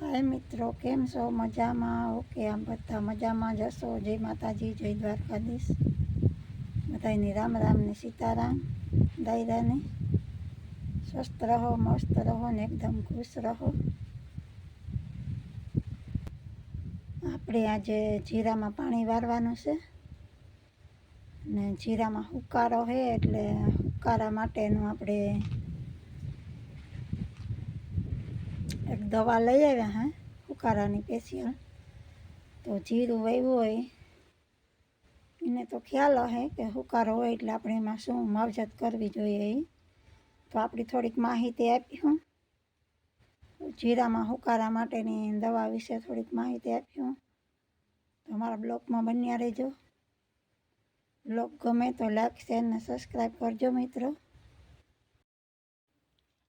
હાય મિત્રો, કેમ છો? મજામાં? ઓકે, આમ બધા મજામાં જશો જય માતાજી, જય દ્વારકાધીશ. બધાની રામ રામ ને સીતારામ. દાયરાને સ્વસ્થ રહો, મસ્ત રહો ને એકદમ ખુશ રહો. આપણે આજે જીરામાં પાણી વારવાનું છે. ને જીરામાં હુકારો છે, એટલે હુકારા માટેનું આપણે એક દવા લઈ આવ્યા હા, ફુકારાની પેશિયલ તો જીરું વાવ્યું હોય, એને તો ખ્યાલ હે કે હુકારો હોય એટલે આપણે એમાં શું માવજત કરવી જોઈએ એ તો આપણી થોડીક માહિતી આપી હું. જીરામાં હુકારા માટેની દવા વિશે થોડીક માહિતી આપી તો અમારા બ્લોગમાં બન્યા રહેજો. બ્લોગ ગમે તો લાઈક, શેર ને સબસ્ક્રાઈબ કરજો મિત્રો.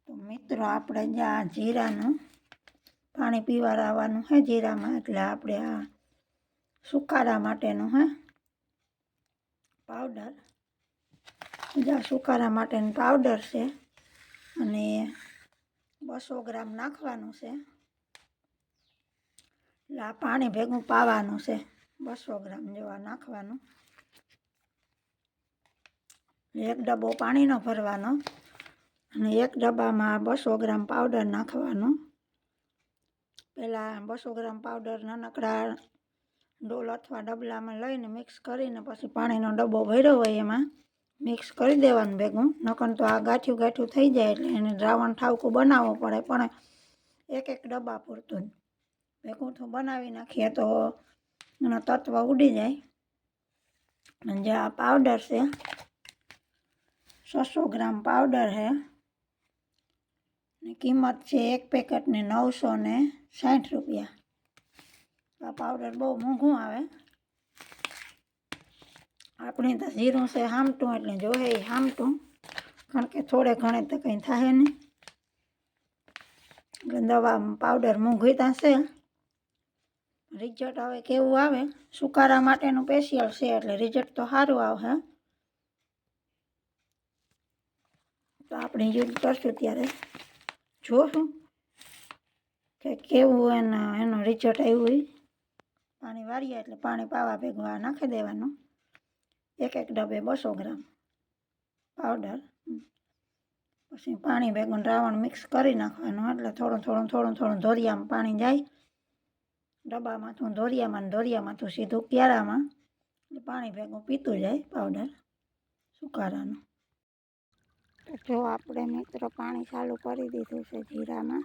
તો મિત્રો, આપણે જે આ જીરાનું પાણી પીવડાવવાનું હે જીરામાં, એટલે આપણે આ સુકારા માટેનું હે પાવડર. જે આ સુકારા માટેનું પાવડર છે અને બસો ગ્રામ નાખવાનું છે. એટલે આ પાણી ભેગું પાવાનું છે, બસો ગ્રામ જેવા નાખવાનું. એક ડબ્બો પાણીનો ભરવાનો. અને એક ડબ્બામાં બસો ગ્રામ પાવડર નાખવાનો. પહેલાં બસો ગ્રામ પાવડર નાનકડા ડોલ અથવા ડબલામાં લઈને મિક્સ કરીને પછી પાણીનો ડબ્બો ભર્યો હોય એમાં મિક્સ કરી દેવાનું ભેગું. નકર તો આ ગાંઠિયું ગાંઠિયું થઈ જાય એટલે એને દ્રાવણ ઠાવકું બનાવવું પડે, પણ એક એક ડબ્બા પૂરતું ભેગું તો બનાવી નાખીએ તો એના તત્વ ઉડી જાય. અને જે આ પાવડર છે, છસો ગ્રામ પાવડર છે. ને કિંમત છે એક પેકેટની નવસો ને સાઠ રૂપિયા. આ પાવડર બહુ મોંઘું આવે. આપણે તો જીરું છે હામટું, એટલે જોહે એ હામટું. કારણ કે થોડે ઘણે તો કંઈ થાય નહીં. દવા પાવડર મોંઘી છે રિઝલ્ટ હવે કેવું આવે? સુકારા માટેનું સ્પેશિયલ છે, એટલે રિઝલ્ટ તો સારું આવશે. તો આપણે યુઝ કરશું ત્યારે. જોશું. કે કેવું એના, એનું રિઝલ્ટ આવ્યું હોય પાણી વાળીએ એટલે પાણી પાવા ભેગવા નાખી દેવાનું. એક એક ડબ્બે બસો ગ્રામ પાવડર પછી પાણી ભેગું દ્રાવણ મિક્સ કરી નાખવાનું. એટલે થોડું થોડું થોડું થોડું ધોરિયામાં પાણી જાય. ડબ્બામાંથી ધોરિયામાં ધોરિયામાંથી સીધું ક્યારામાં પાણી ભેગું પીતું જાય પાવડર સુકારાનું. જો આપણે મિત્રો પાણી ચાલુ કરી દીધું છે જીરામાં.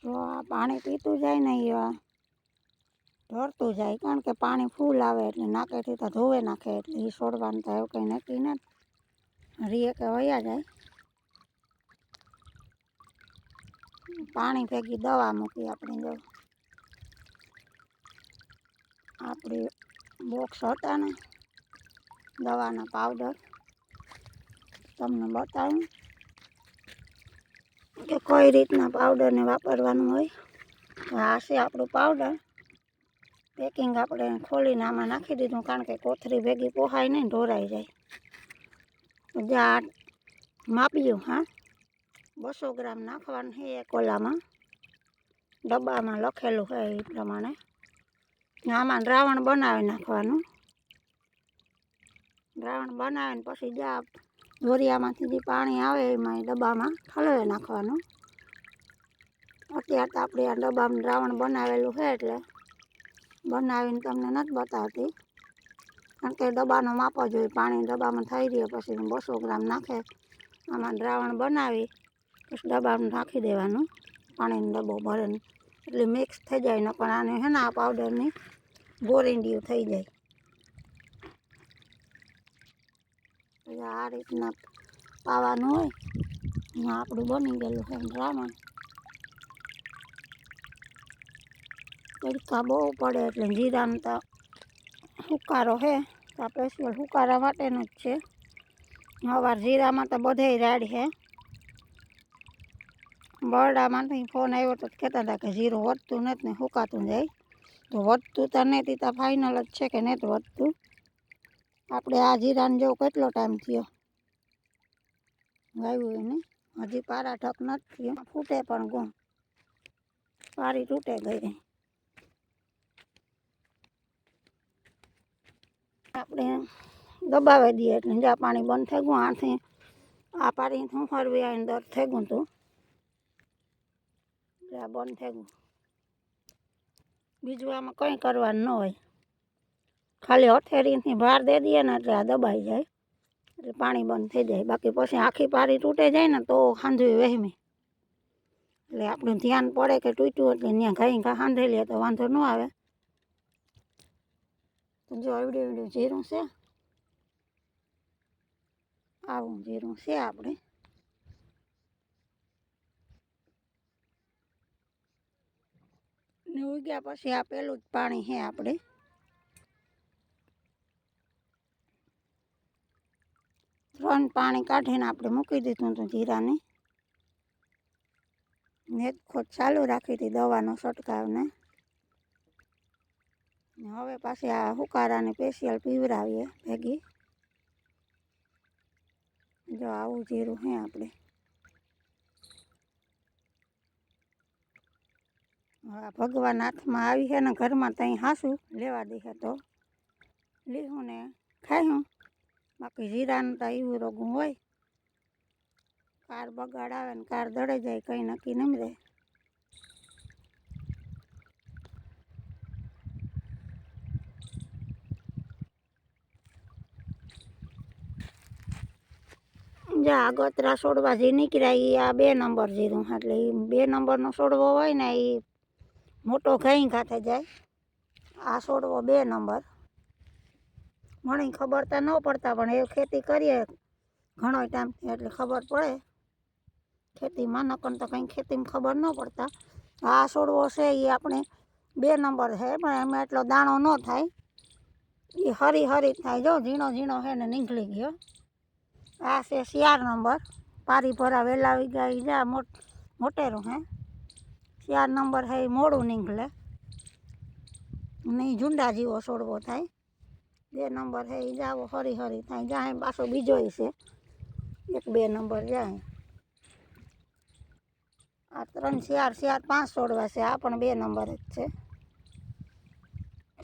જો આ પાણી પીતું જાય ને એ ઢોળતું જાય, કારણ કે પાણી ફૂલ આવે એટલે નાકેથી તો ધોવે નાખે, એટલે એ છોડવાનું તો એવું કંઈ નક્કી નથી. રીએ કે વયા જાય. પાણી ભેગી દવા મૂકી આપણે જો. આપણી બોક્સ હતા ને. દવાના પાવડર તમને બતાવું કે કઈ રીતના પાવડરને વાપરવાનું હોય. આ છે આપણું પાવડર પેકિંગ આપણે ખોલીને આમાં નાખી દીધું કારણ કે કોથરી ભેગી પોહાય નહીં ઢોરાઈ જાય. જે માપ્યું હા. બસો ગ્રામ નાખવાનું છે એક ઓલામાં. ડબ્બામાં લખેલું હોય એ પ્રમાણે. આમાં દ્રાવણ બનાવી નાખવાનું. દ્રાવણ બનાવીને પછી જ્યાં દોરિયામાંથી જે પાણી આવે એમાં એ ડબ્બામાં ઠલવે નાખવાનું. અત્યારે તો આપણે આ ડબ્બામાં દ્રાવણ બનાવેલું છે એટલે બનાવીને તમને નથી બતાવતી. કારણ કે ડબ્બાનો માપ જ હોય, પાણી ડબ્બામાં થઈ રહ્યો પછી બસો ગ્રામ નાખે, આમાં દ્રાવણ બનાવી, પછી ડબ્બામાં નાખી દેવાનું. પાણીનો ડબ્બો ભરીને એટલે મિક્સ થઈ જાય ને પણ આને હે ને આ પાવડરની બોરિંડિયું થઈ જાય. પછી આ રીતના પાવાનું હોય, ને આપણું બની ગયેલું છે બ્રાહ્મણ તડકા બહુ પડે એટલે જીરામાં તો હુકારો છે, તો સ્પેશિયલ હુકારા માટેનું જ છે. હવાર જીરામાં તો બધે રેડ છે. બરડામાંથી ફોન આવ્યો તો કહેતા હતા કે જીરું વધતું નથી ને હુકાતું જાય. તો વધતું તો નહીં તીતા ફાઇનલ જ છે કે નથી વધતું. આપણે આ જીરાને જેવો કેટલો ટાઈમ થયો? વાવ્યું એને હજી પારા ઠક નથી ફૂટે પણ ગું પારી તૂટે ગઈ. આપણે દબાવી દઈએ એટલે જ્યાં પાણી બંધ થઈ ગયું. આથી આ પાણી હું ફરવી? આવીને દર થઈ ગયું તું. એટલે બંધ થઈ ગયું. બીજું આમાં કંઈ કરવાનું ન હોય. ખાલી હથેરીથી ભાર દે દઈએ ને એટલે આ દબાઈ જાય. એટલે પાણી બંધ થઈ જાય. બાકી પછી આખી પારી તૂટે જાય ને તો ખાંધવી વહેમી. એટલે આપણું ધ્યાન પડે કે તૂટ્યું એટલે ત્યાં ઘાઈ ઘા લે તો વાંધો ન આવે. જો એવડું એવડું જીરું છે. આવું જીરું છે આપણે. ને ઉગ્યા પછી આ પેલું જ પાણી છે આપણે. ત્રણ પાણી કાઢીને આપણે મૂકી દીધું હતું જીરાને. એક ખોટ ચાલુ રાખી હતી દવાનો છંટકાવને. હવે પાછી આ હુકારાને સ્પેશિયલ પીવરાવીએ ભેગી. જો આવું જીરું હે આપણે. ભગવાન હાથમાં આવી છે ને ઘરમાં ત્યાં હાસું લેવા દે તો. લીધું ને ખાયું બાકી જીરાનું તો એવું રોગું હોય. કાર બગાડ આવે ને કાર દડે જાય, કંઈ નક્કી નમ રહે. જા, આગતરા છોડવા જે નીકળ્યા એ આ બે નંબર જીરું, એટલે એ બે નંબરનો છોડવો હોય ને એ મોટો ઘઈ ખાતે જાય. આ છોડવો બે નંબર. મને ખબર તો ન પડતા, પણ એ ખેતી કરીએ ઘણો ટાઈમથી એટલે ખબર પડે. ખેતીમાં, નકર તો કંઈ ખેતીમાં ખબર ન પડતા. આ છોડવો છે એ આપણે બે નંબર છે, પણ એમાં એટલો દાણો ન થાય. એ હરી હરી થાય, જો ઝીણો ઝીણો છે ને નીકળી ગયો. આ છે ચાર નંબર. પારી ભરા વેલા આવી ગયા જા મોટ, મોટેરું, હે. ચાર નંબર છે એ મોડું નીકળે. નહીં ઝુંડા જેવો છોડવો થાય. બે નંબર હે એ જાવો હરી હરી, ત્યાં જાય, પાછો બીજો છે. એક બે નંબર જાય. આ ત્રણ ચાર ચાર પાંચ છોડવા છે, આ પણ બે નંબર જ છે.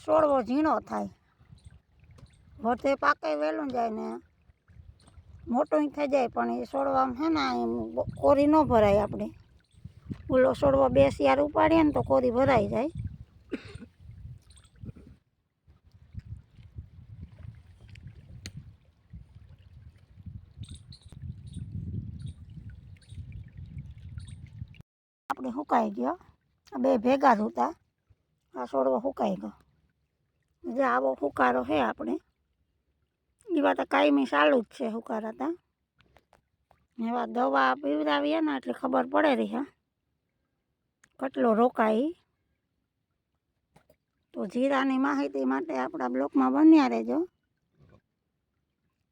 છોડવો ઝીણો થાય. વધે પાકે વહેલું જાય ને, મોટું થઈ જાય, પણ એ છોડવામાં છે ને એમ કોરી ન ભરાય આપણે. ઓલો છોડવો બે શિયાર ઉપાડીએ ને તો કોરી ભરાઈ જાય. આપણે સુકાઈ ગયો. આ બે ભેગા જ આ છોડવો સુકાઈ ગયો. જે આવો હુકારો છે આપણે. એવા તો કાયમી ચાલુ જ છે હુકારાતા. એવા દવા પીવડાવીએ ને એટલે ખબર પડે રહી હા. કેટલો રોકાય તો જીરાની માહિતી માટે આપણા બ્લોકમાં બન્યા રહેજો.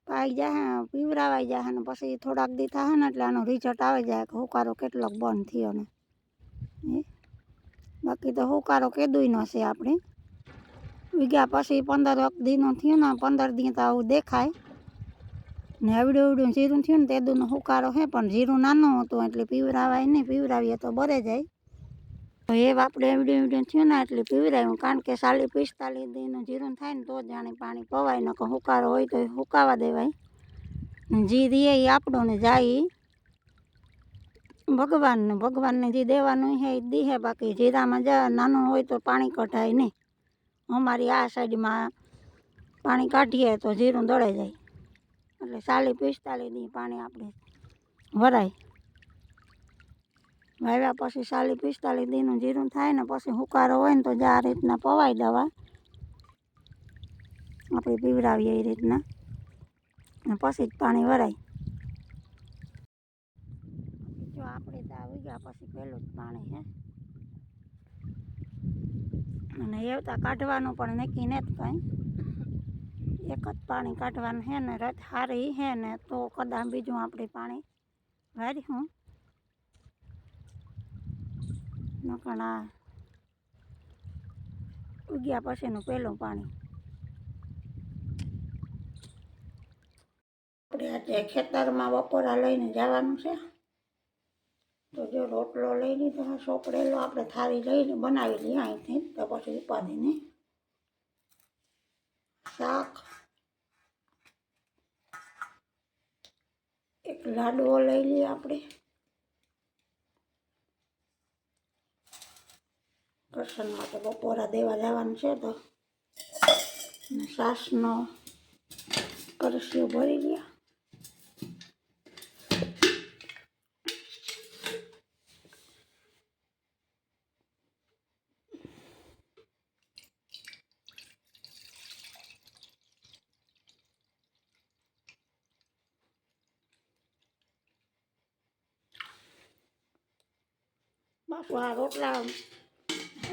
પાઈ જાય પીવરાવાઈ જાય ને પછી થોડાક દી થાય ને એટલે આનો રિઝલ્ટ આવી જાય કે હુકારો કેટલોક બંધ થયો ને. બાકી તો હુકારો કેદુય ન છે આપણે. વીઘા પછી પંદર વખત દીનો થયું ને પંદર દી તો આવું દેખાય. ને અવડું અવડું જીરું થયું ને તેદુનો હુકારો હે, પણ જીરું નાનું હતું એટલે પીવરાવાય નહીં, પીવરાવીએ તો બરે જાય. તો એ આપણે એવડું એવડું થયું ને એટલે પીવરાયું, કારણ કે સાલી પિસ્તાલીસ દીનું જીરું થાય ને તો જાણે પાણી પવાય ન કે હુકારો હોય તો હુકાવા દેવાય. જી રીએ એ આપણું ને જાય ભગવાનને ભગવાનને જે દેવાનું છે એ દીહે બાકી જીરામાં જ નાનું હોય તો પાણી કઢાય નહીં. અમારી આ સાઈડમાં પાણી કાઢીએ તો જીરું દળે જાય. એટલે ચાલી પિસ્તાલીસ દી પાણી આપણે ભરાય. વાવ્યા પછી ચાલી પિસ્તાલીસ દીનું જીરું થાય ને પછી હુકારો હોય ને તો જે આ રીતના પવાય દવા. આપણે પીવડાવીએ એ રીતના. પછી જ પાણી ભરાય જો આપણે તો આવી ગયા પછી પહેલું જ પાણી, હે? અને એવતા કાઢવાનું પણ નક્કી જ કાંઈ. એક જ પાણી કાઢવાનું હે ને રથ હારી હે ને, તો કદાચ બીજું આપણે પાણી વાર્યું નકણ ઉગ્યા પછીનું પહેલું પાણી. આપણે આજે ખેતરમાં બપોરા લઈને જવાનું છે. તો જો રોટલો લઈ લીધો આ સોપડેલો આપણે થાળી લઈને બનાવી લઈએ અહીંથી તો પછી ઉપાદીને શાક. એક લાડવો લઈ લઈએ આપણે. કરશન માટે બપોરા દેવા જવાનું છે તો. સાસનો કરસીઓ ભરી ગયા પાછું આ રોટલા,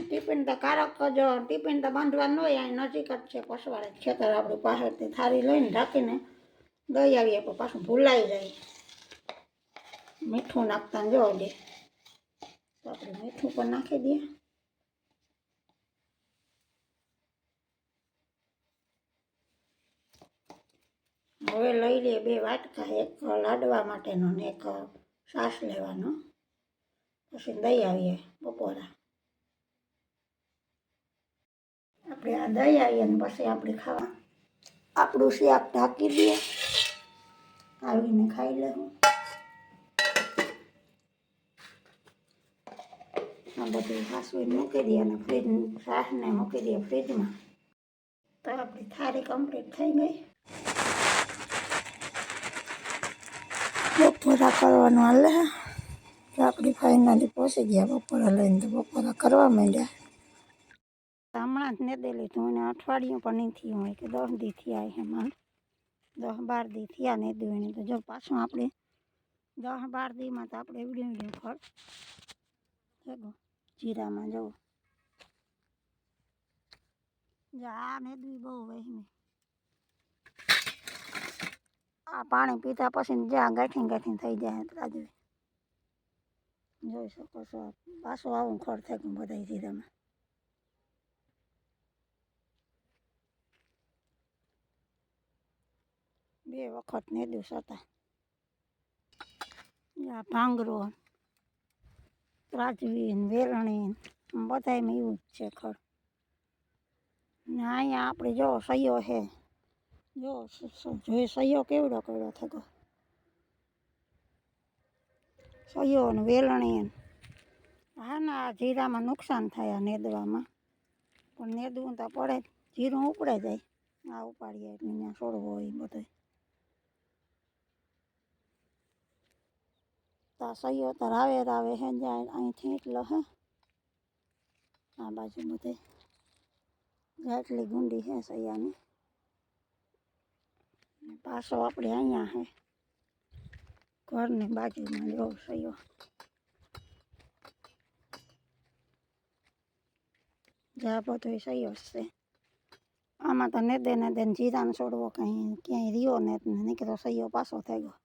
ટિફિન તો કારક જ, ટિફિન તો બાંધવાનું હોય અહીં નજીક જ છે પસવાડે ખેતર આપણી પાસેથી થાળી લઈને ઢાંકીને દઈ આવીએ, પણ પાછું ભૂલાઈ જાય. મીઠું નાખતા જો દે. તો આપણે મીઠું પણ નાખી દઈએ. હવે લઈ લઈએ બે વાટકા, એક લાડવા માટેનો ને એક સાસ લેવાનો. પછી દહીં આવીએ બપોરા. આપણે આ દહીં આવીએ ને પછી આપણે ખાવા. આપણું શાક ઢાંકી દઈએ. આવીને ખાઈ લેવું આ બધું સાસવીને મૂકી દઈએ અને ફ્રીજ રાહને મૂકી દઈએ ફ્રીજમાં તો આપણી થાળી કમ્પ્લીટ થઈ ગઈ. બપોરા કરવાનું હાલે તો આપણી ફાઇનલી પહોંચી ગયા, બપોરા લઈને તો બપોરા કરવા માંડ્યા. હમણાં જ ને દે લીધું અને અઠવાડિયું પણ નહીં થયું હોય કે દસ દી થયા છે મારે. દસ બાર દી થયા ને દઉં એને, તો જો પાછું આપણે દસ બાર દીમાં તો આપણે એવડી એવડી ફળ. ભેગો, જીરામાં જવું જો આ ને દુઈ બહુ વહેમી. આ પાણી પીતા પછી જ્યાં ગાંઠી ગાંઠી થઈ જાય રાજુ જોઈ શકો છો. પાછો આવું ખડ થાય ગયું બધા જીરામાં બે વખત નેદું હતા. આ ભાંગરો રાજવી વેલણી ને બધાયમાં એવું જ છે ખડ ને અહીંયા આપણે જો સૈયો છે. જો જોઈ સૈયો કેવડો કેવડો થયો? સૈયો ને વેલણી હા ના જીરામાં નુકસાન થયા નેદવામાં. પણ નેદવું તો પડે. જીરું ઉપડે જાય. આ ઉપાડીએ એટલે ત્યાં છોડવો હોય બધો તા સયો તો રાવે રાવે હે જાય અહીંથી એટલો હે. આ બાજુ બધે જેટલી ગુંડી હે સૈયાની. પાછો આપણે અહીંયા હે. ઘરની બાજુમાં જો સૈયો જા બધો સૈયો છે આમાં તો નેદે નેદે ને દે ને છોડવો કાંઈ, ક્યાંય રહ્યો ને નીકળ્યો સૈયો પાછો થઈ ગયો